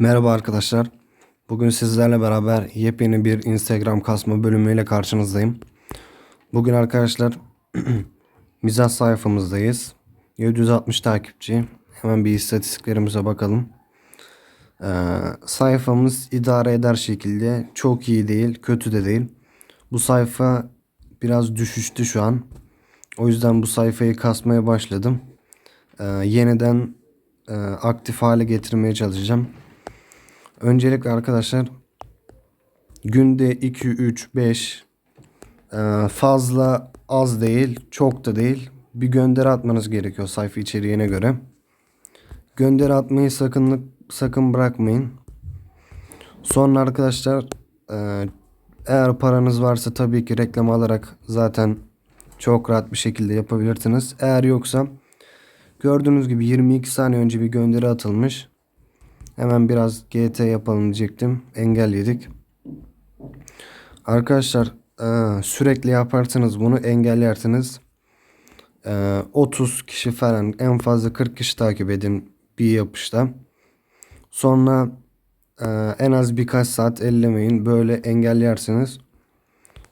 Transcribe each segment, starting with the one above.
Merhaba arkadaşlar. Bugün sizlerle beraber yepyeni bir Instagram kasma bölümüyle karşınızdayım. Bugün arkadaşlar mizah sayfamızdayız. 760 takipçi. Hemen bir istatistiklerimize bakalım. Ee, sayfamız idare eder şekilde. Çok iyi değil, kötü de değil. Bu sayfa biraz düşüştü şu an. O yüzden bu sayfayı kasmaya başladım. Ee, yeniden e, aktif hale getirmeye çalışacağım. Öncelikle arkadaşlar günde 2 3 5 e, fazla az değil, çok da değil. Bir gönderi atmanız gerekiyor sayfa içeriğine göre. Gönderi atmayı sakın sakın bırakmayın. Sonra arkadaşlar e, eğer paranız varsa tabii ki reklam alarak zaten çok rahat bir şekilde yapabilirsiniz. Eğer yoksa gördüğünüz gibi 22 saniye önce bir gönderi atılmış. Hemen biraz GT yapalım diyecektim. Engelledik. Arkadaşlar e, sürekli yaparsanız bunu engellersiniz. E, 30 kişi falan en fazla 40 kişi takip edin bir yapışta. Sonra e, en az birkaç saat ellemeyin. Böyle engellersiniz.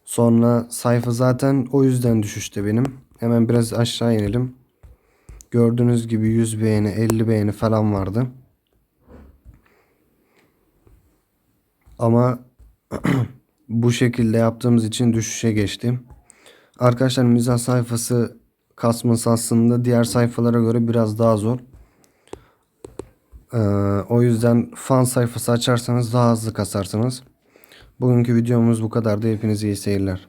Sonra sayfa zaten o yüzden düşüşte benim. Hemen biraz aşağı inelim. Gördüğünüz gibi 100 beğeni 50 beğeni falan vardı. Ama bu şekilde yaptığımız için düşüşe geçti. Arkadaşlar mizah sayfası kasması aslında diğer sayfalara göre biraz daha zor. Ee, o yüzden fan sayfası açarsanız daha hızlı kasarsınız. Bugünkü videomuz bu kadardı. Hepinize iyi seyirler.